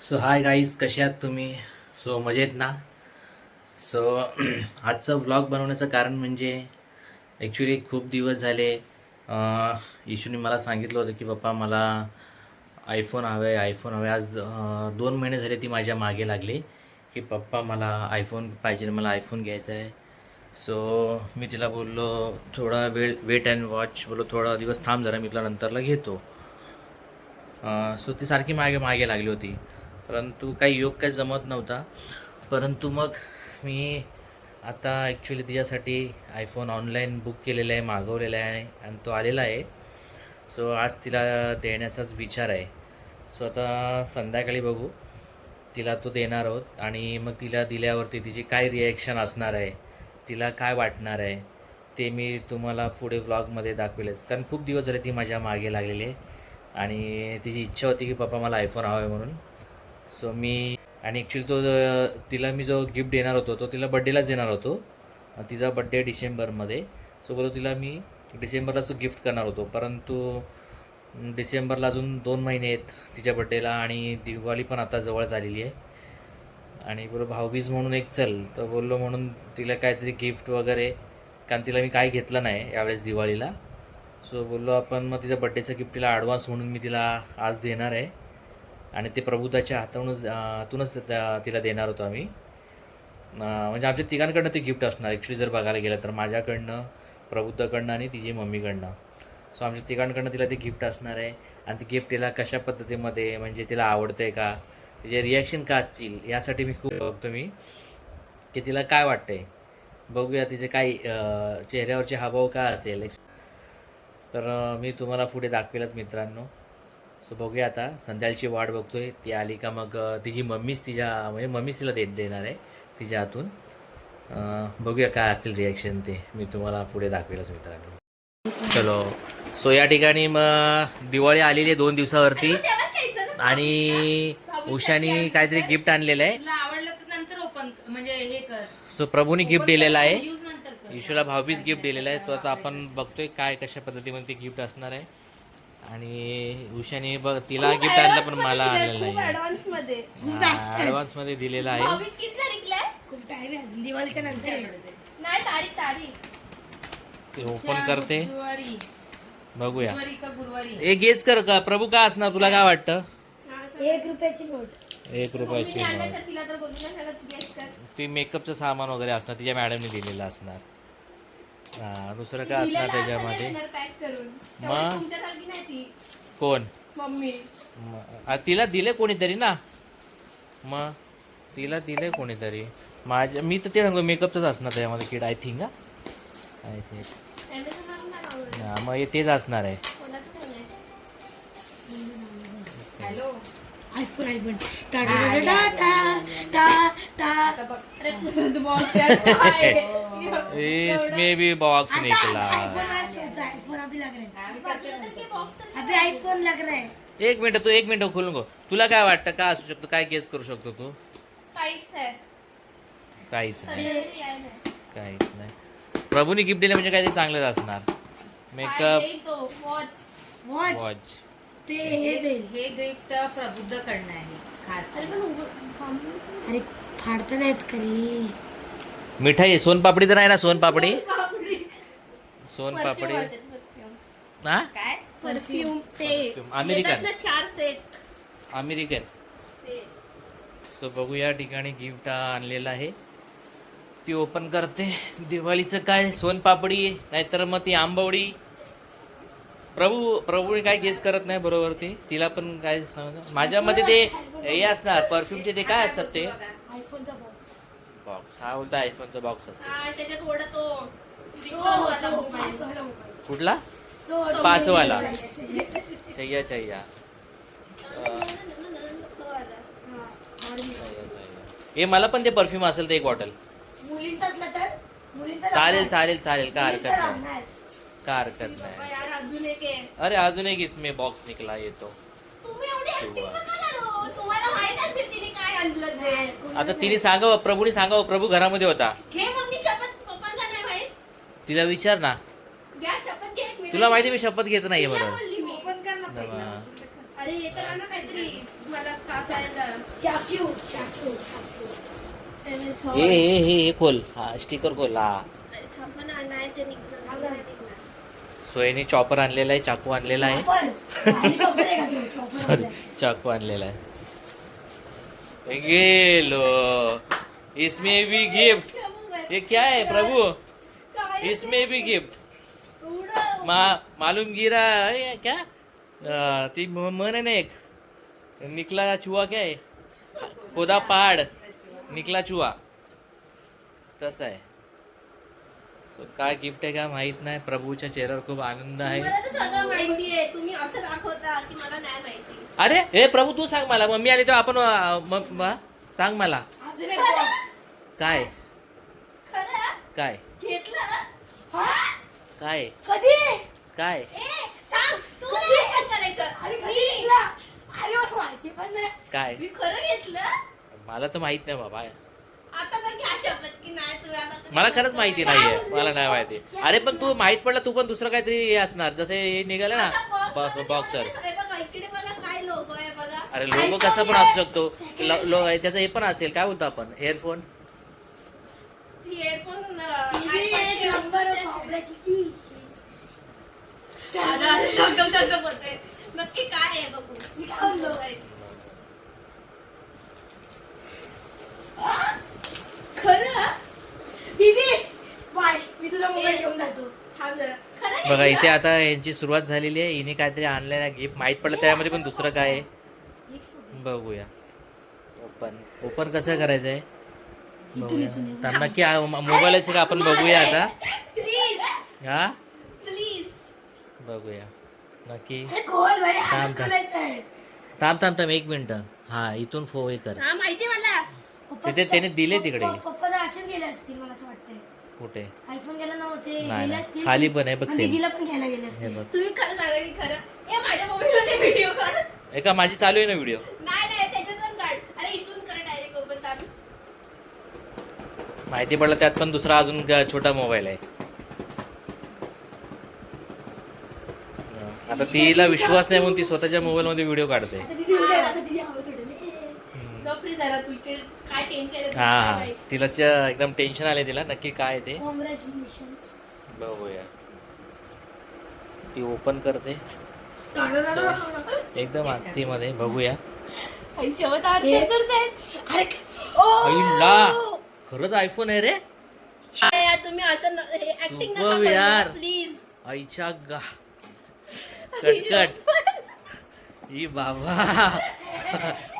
So hi guys कसे आहात तुम्ही? सो मजेत ना? सो आजचं ब्लॉग बनवण्याचं कारण म्हणजे ॲक्च्युली खूप दिवस झाले इशूने मला सांगितलं होतं की पप्पा मला आयफोन हवे आहे आयफोन हवे आज दोन महिने झाले ती माझ्या मागे लागली की पप्पा मला आयफोन पाहिजे मला आयफोन घ्यायचा आहे. सो मी तिला बोललो थोडा वेळ वेट अँड वॉच बोललो थोडा दिवस थांब जरा मी तुला नंतरला घेतो. सो ती सारखी मागे मागे लागली होती. परंतु काही योग काही जमत नव्हता. परंतु मग मी आता ॲक्च्युली तिच्यासाठी आयफोन ऑनलाईन बुक केलेला आहे मागवलेला आहे आणि तो आलेला आहे. सो आज तिला देण्याचाच विचार आहे. सो आता संध्याकाळी बघू. तिला तो देणार आहोत आणि मग तिला दिल्यावरती तिची काय रिॲक्शन असणार आहे तिला काय वाटणार आहे ते मी तुम्हाला पुढे व्लॉगमध्ये दाखवेलच. कारण खूप दिवस झाले ती माझ्या मागे लागलेली आहे. आणि तिची इच्छा होती की पप्पा मला आयफोन हवा आहे म्हणून. सो मी आणि ॲक्च्युली तो तिला मी जो गिफ्ट देणार होतो तो तिला बड्डेलाच देणार होतो. तिचा बड्डे डिसेंबरमध्ये सो बोलो तिला मी डिसेंबरलाच तो गिफ्ट करणार होतो. परंतु डिसेंबरला अजून दोन महिने आहेत तिच्या बड्डेला आणि दिवाळी पण आता जवळ झालेली आहे. आणि बोलो भाऊबीज म्हणून एक चल. तर बोललो म्हणून तिला काहीतरी गिफ्ट वगैरे कारण तिला मी काही घेतलं नाही यावेळेस दिवाळीला. सो बोललो आपण मग तिच्या बड्डेचं गिफ्ट तिला ॲडव्हान्स म्हणून मी तिला आज देणार आहे. आणि ते प्रभुताच्या हातातूनच हातूनच तिला देणार होतो आम्ही. म्हणजे आमच्या तिघांकडनं ते गिफ्ट असणार. ॲक्च्युली जर बघायला गेलं तर माझ्याकडनं प्रबुद्धाकडनं आणि तिची मम्मीकडनं. सो आमच्या तिघांकडनं तिला ते गिफ्ट असणार आहे. आणि ते गिफ्ट तिला कशा पद्धतीमध्ये म्हणजे तिला आवडतं आहे का? तिचे रिॲक्शन का असतील? यासाठी मी खूप बघतो मी. की तिला काय वाटतंय? बघूया तिचे काय चेहऱ्यावरचे हावभाव काय असेल? तर मी तुम्हाला पुढे दाखवेलच मित्रांनो. सो बघूया आता. संध्याकाळची वाट बघतोय. ती आली का मग तिची मम्मीच तिच्या म्हणजे मम्मीच तिला दे देणार आहे तिच्या हातून. बघूया काय असतील रिॲक्शन ते. मी तुम्हाला पुढे दाखवेलच मित्रांनो. चलो. सो या ठिकाणी मग दिवाळी आलेली आहे दोन दिवसावरती. आणि उषानी काहीतरी गिफ्ट आणलेलं आहे. सो प्रभूने गिफ्ट दिलेलं आहे. ईशूला भाऊबीज गिफ्ट दिलेलं आहे. तो आता आपण बघतोय काय कशा पद्धतीमध्ये ते गिफ्ट असणार आहे. आणि उषाने बघ तिला गिफ्ट आणलं पण मला आणलेलं नाही ऍडव्हान्समध्ये. ऍडव्हान्समध्ये दिलेलं आहे. भाऊबीज किती तारीखला आहे? खूप टाइम आहे अजून दिवाळीच्या नंतर आहे. नाही तारीख तारीख. ते ओपन करते. गुरुवारी. बघूया. गुरुवारी का गुरुवारी? ए गेस कर का? प्रभू काय असणार? तुला काय वाटतं? एक रुपयाची नोट. एक रुपयाची आणलं नोट. तर तिला तर बोलू नाही शकत तू guess कर. ती मेकअपचं सामान वगैरे असणार तिच्या मॅडमने दिलेलं असणार. हा दुसरं काय असणार त्याच्यामध्ये? मग? कोण? मम्मी. तिला दिले कोणीतरी ना? मग तिला दिले कोणीतरी? माझ्या मी तर ते सांगतो मेकअपचंच असणार त्याच्यामध्ये किड आय थिंक हा. आय? हा, मग हे तेच असणार आहे. तर अभी आयफोन लग रहा है. एक मिनिट तू एक मिनिट खोलून गो तुला काय वाटतं काय असू शकतो काय गेस करू शकतो तू? काहीच नाही. काहीच नाही. नाही. काहीच नाही. प्रभूने गिफ्ट दिलं म्हणजे काहीतरी चांगलंच असणार. मेकअप वॉच वॉच ते हे देईल. हे गिफ्ट प्रबुद्ध कडनं आहे. खास अरे फाडता नाहीत कधी मिठाई सोनपापडी तर आहे ना सोनपापडी सोनपापडी हा काय? परफ्यूम. ते अमेरिकन. येतात ना चार सेट. अमेरिकन. सो बघू या ठिकाणी गिफ्ट आणलेलं आहे. ती ओपन करते. दिवाळीचं काय? सोनपापडी नाहीतर मग ती आंबवडी. प्रभू प्रभूने काय गेस करत नाही बरोबर ती. तिला पण काय सांगत माझ्या मध्ये ते हे असणार परफ्यूमचे ते काय असतात ते? आयफोनचा बॉक्स बॉक्स हा बोलता आयफोनचा बॉक्स असेल. हा, त्याच्यात थोडा तो रिकामवाला मोबाईल. कुठला? पाचवाला. चैया चैया. हे मला पण ते परफ्यूम असेल ते एक बॉटल मुलींचा असला तर? मुलींचा चालेल चालेल चालेल. काय हरकत नाही. काय हरकत नाही यार अजून एक आहे. अरे अजून एक इसमें बॉक्स निकला येतो तुम्ही एवढी acting शिवा. नका करू. तुम्हाला माहीत असेल तिने काय आणलं ते आता तिने सांगावं प्रभूने सांगावं प्रभू घरामध्ये होता. घे मग ती शपथ पप्पांना नाही माहीत? तिला विचार ना. घ्या शपथ घे एक minute. तुला माहिती मी शपथ घेत नाहीये तिला म्हणून. बोलली मी. नवा. अरे हे तर आणा काहीतरी. मला कापायला चाकू. चाकू चाकू. त्याने हे. हे हे हे खोल. हा स्टिकर खोल. हा. अरे थांब ना, नाही ते. सोयीने चॉपर आणलेला आहे चाकू आणलेला आहे. आहे सॉरी आहे. चाकू आणलेला आहे. गेलो. इसमें भी गिफ्ट ये क्या है प्रभु? इसमें भी गिफ्ट? मा मालूम गिरा है क्या? ती म- म्हण आहे ना एक. निकला चुहा क्या है खोदा पहाड. निकला चुहा तसं आहे. सो काय गिफ्ट आहे का माहीत नाही. प्रभूच्या चेहऱ्यावर खूप आनंद आहे. मला तर सगळं माहितीये तुम्ही असं दाखवता की मला नाही माहिती. अरे हे प्रभू तू सांग मला. मम्मी आली तेव्हा आपण सांग मला. काय? खरं? काय? घेतलं? हा? काय? कधी? काय? काय? मी खरं घेतलं? मला तर माहीत नाही बाबा आता तर घ्या शपथ की नाही तुम्हाला मला खरंच माहिती नाहीये मला नाही माहिती अरे पण तू माहीत पडलं तू पण दुसरं काहीतरी हे असणार जसे हे निघाले ना बॉक्सर इकडे बघा काय लोगो आहे बघा अरे लोगो कसा पण असू शकतो त्याचं हे पण असेल काय बोलतो आपण हेअरफोन हेडफोन होते नक्की काय आहे बघू मी काय म्हणलो? खरं दीदी बाय मी तुझा मोबाईल घेऊन जातो थांब जरा खरं बघा इथे? आता यांची सुरुवात झालेली आहे. हिने काहीतरी आणलेलं गिफ्ट माहीत पडलं त्यामध्ये पण दुसरं काय आहे. बघूया. ओपन ओपन कसं करायचं आहे. तर नक्की मोबाईलच का आपण बघूया आता. प्लीज हा? प्लीज बघूया. नक्की. थांब, थांब. आहे थांब थांब थांब एक मिनिट. हा इथून फो हे कर. हा माहिती मला. पप्पा- तिथे त्याने दिले तिकडे. पप्पा- असतील मला असं वाटतंय. कुठे? आयफोन गेला नव्हते नाही, गेले नाही. असतील. खाली पण आहे बघ आणि. दीदीला पण घ्यायला गेले हे बघ. तुम्ही खरं सांगा की खरं? ए माझ्या मोबाईल मध्ये व्हिडिओ काढ. एका माझी चालू आहे ना व्हिडिओ नाही नाही त्याच्यात पण काढ. अरे इथून कर डायरेक्ट ओपन चालू. माहिती पडलं त्यात पण दुसरा अजून ग- छोटा मोबाईल आहे. आता तिला विश्वास नाही म्हणून ती स्वतःच्या मोबाईल मध्ये व्हिडिओ काढते. आता दीदी उडेल आता दीदी हवं सोडेल गपरी जरा तू इकडे काय टेन्शन आहे? हा हा. तिला च- एकदम टेन्शन आले तिला. नक्की काय आहे ते? कॉंग्रॅच्युलेशन बघूया. ती ओपन करते. एकदम आस्ती मध्ये बघूया. शेवट आरती करते अरे ओ! आईला! खरंच आयफोन आहे रे. यार तुम्ही असं ऍक्टिंग Superb यार. प्लीज आईच्या गा कटकट. ई बाबा.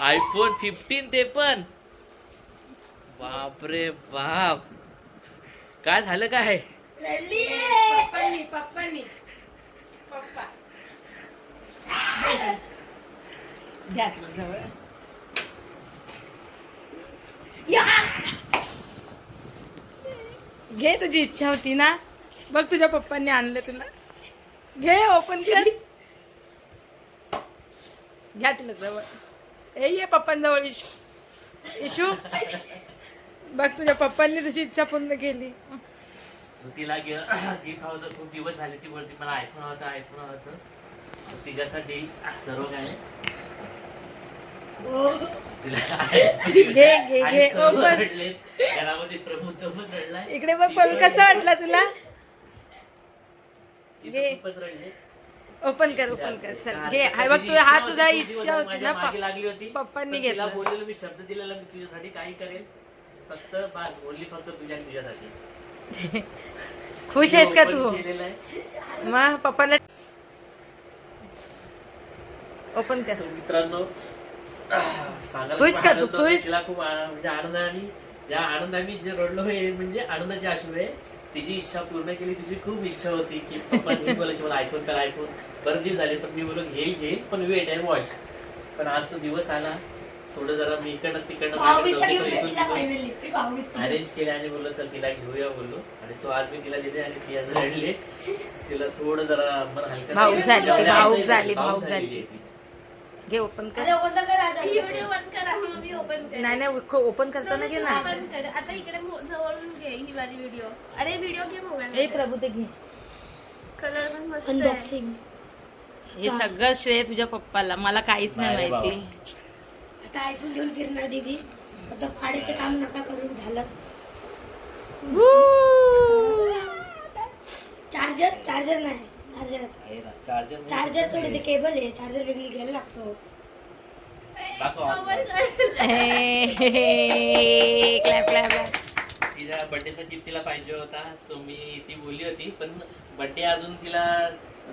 आयफोन फिफ्टीन ते पण. बापरे बाप. काय झालं काय? घे तुझी इच्छा होती ना. बघ तुझ्या पप्पांनी आणलं तुला. घे ओपन कर. घ्या तिला जवळ. ए ये पप्पांजवळ इशू. इशू? बघ तुझ्या पप्पांनी तुझी इच्छा पूर्ण केली. तिला गिफ्ट हवं होतं. खूप दिवस झाले ती बोलती मला आयफोन होता आयफोन होतं. तिच्यासाठी सर्व काय रडलाय. इकडे बघ पण कसं वाटलं तुला? ओपन कर ओपन कर. चल घे. हाय बघ तुझा हा तुझा इच्छा होती ना लागली होती. पप्पांनी घेतलं. बोललेलो मी शब्द दिलेला मी तुझ्यासाठी काही करेल. फक्त बस बोलली फक्त तुझ्या तुझ्यासाठी. खुश आहेस का तू. मग पप्पाला ओपन कर. मित्रांनो खुश का तू? खुश? तिला खूप म्हणजे आनंद आणि या आनंदाने जे रडलो हे म्हणजे आनंदाची अश्रू आहे. तिची इच्छा पूर्ण केली तिची खूप इच्छा होती की पप्पा बोलायची मला आयफोन तर आयफोन बरेच दिवस झाले पण मी बोललो घेईल घेईल पण वेट आहे वॉच पण आज तो दिवस आला थोडं जरा मी फायनली भाऊबीजचा. अरेंज केले आणि बोललो चल तिला घेऊया बोललो. आणि सो आज मी तिला दिले आणि ती आज रडले. तिला थोडं जरा मन हलकं. घे ओपन कर. अरे ओपन तर कर आज. व्हिडिओ बंद करा मी ओपन कर नाही नाही ओपन करताना घे ना. आता इकडे जवळून घे ही वाली व्हिडिओ अरे व्हिडिओ घे ए मोबाईल प्रभू ते घे. कलर पण मस्त आहे. अनबॉक्सिंग हे सगळं श्रेय तुझ्या पप्पाला. मला काहीच नाही माहिती. आता आयफोन घेऊन फिरणार दीदी. आता भाड्याचे काम नका करू झालं. चार्जर? चार्जर नाही. चार्जर. आहे ना चार्जर चार्जर थोडी ते केबल आहे. चार्जर वेगळी घ्यायला लागतो. Clap clap. तिच्या बर्थडेचा गिफ्ट तिला पाहिजे होता. सो मी ती बोलली होती. पण बर्थडे अजून तिला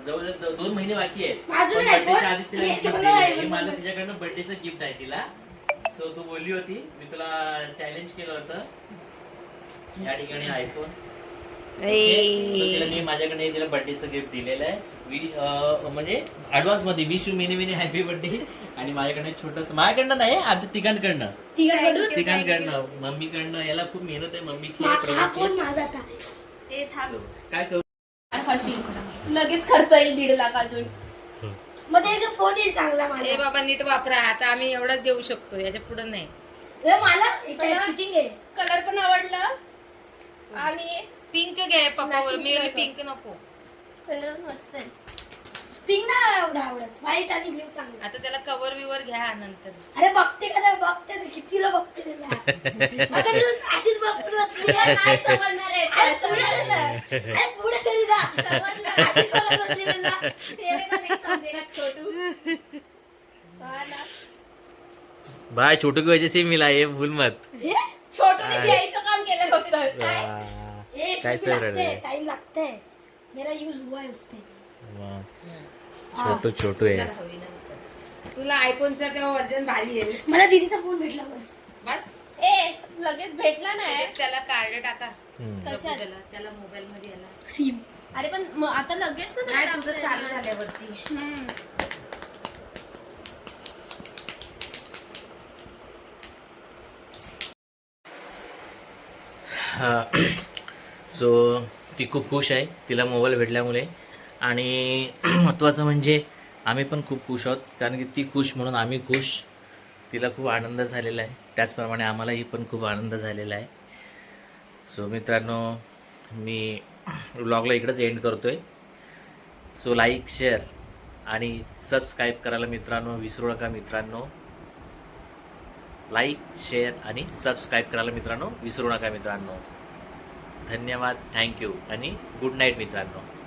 दो- दोन महिने बाकी आहे अजून birthday च्या आधीच तिला हे दोन माझं. तिच्याकडनं बर्थडेचं गिफ्ट आहे तिला. सो तू बोलली होती मी तुला चॅलेंज केलं होतं. या ठिकाणी आयफोन तिला मी माझ्याकडे तिला बर्थडेचं गिफ्ट दिलेलं आहे. वि अं, म्हणजे ऍडव्हान्समध्ये wish you many many happy birthday आणि माझ्याकडे छोटस माझ्याकडनं नाही आमच्या तिघांकडनं. तिघांकडून तिघांकडनं. मम्मीकडनं याला खूप मेहनत आहे मम्मीची मा- आहे, हा प्रवीणची फोन आहे. माझा आता. हे थांब So, काय करू? फशी लगेच खर्च येईल दीड लाख अजून. मग त्याचा फोन येईल चांगला ए मला बाबा नीट वापरा. आता आम्ही एवढाच देऊ शकतो याच्यापुढे नाही. हे मला चिटिंग आहे. कलर पण आवडला. आणि पिंक घे पप्पा बोल मी पिंक नको. कलर मस्त आहे. पिंक नाही एवढं आवडत. व्हाईट आणि ब्ल्यू चांगला. आता त्याला कवर बिवर घ्या नंतर. अरे बघते का ते बघते ते कितीला बघते त्याला. आता अशीच बघत बसली. आहे. काय समजणार आहे? अरे काय पुढे समजणार? अरे पुढे तरी जा. समजलं. अशीच बघत बसली त्याला. तेरे को नहीं समझेगा छोटू? हा ना. भाई छोटू की वजह से मिला ये भूल मत. हे? छोटूने द्यायचं काम केलं फक्त. काय? हे काय? टाइम लगता मेरा यूज हुआ है उसपे. छोटू छोटू आहे. तुला आयफोनचा तेव्हा वर्जन भारी आहे मला दीदीचा फोन भेटला बस. बस. ए लगेच भेटला नाही त्याला कार्ड टाका कशात? त्याला त्याला मोबाईल मध्ये याला सिम अरे पण मग आता लगेच ना नाही भेटला तुझं चालू. झाल्यावरती. हम्म. सो ती खूप खुश आहे. तिला मोबाईल भेटल्यामुळे. आणि महत्त्वाचं म्हणजे आम्ही पण खूप खुश आहोत. कारण की ती खुश म्हणून आम्ही खुश. तिला खूप आनंद झालेला आहे. त्याचप्रमाणे आम्हालाही पण खूप आनंद झालेला आहे. सो मित्रांनो मी ब्लॉगला इकडंच एंड करतो आहे सो लाईक शेअर आणि सबस्क्राईब करायला मित्रांनो विसरू नका मित्रांनो. लाईक शेअर आणि सबस्क्राईब करायला मित्रांनो विसरू नका मित्रांनो. धन्यवाद. थँक्यू आणि गुड नाईट मित्रांनो.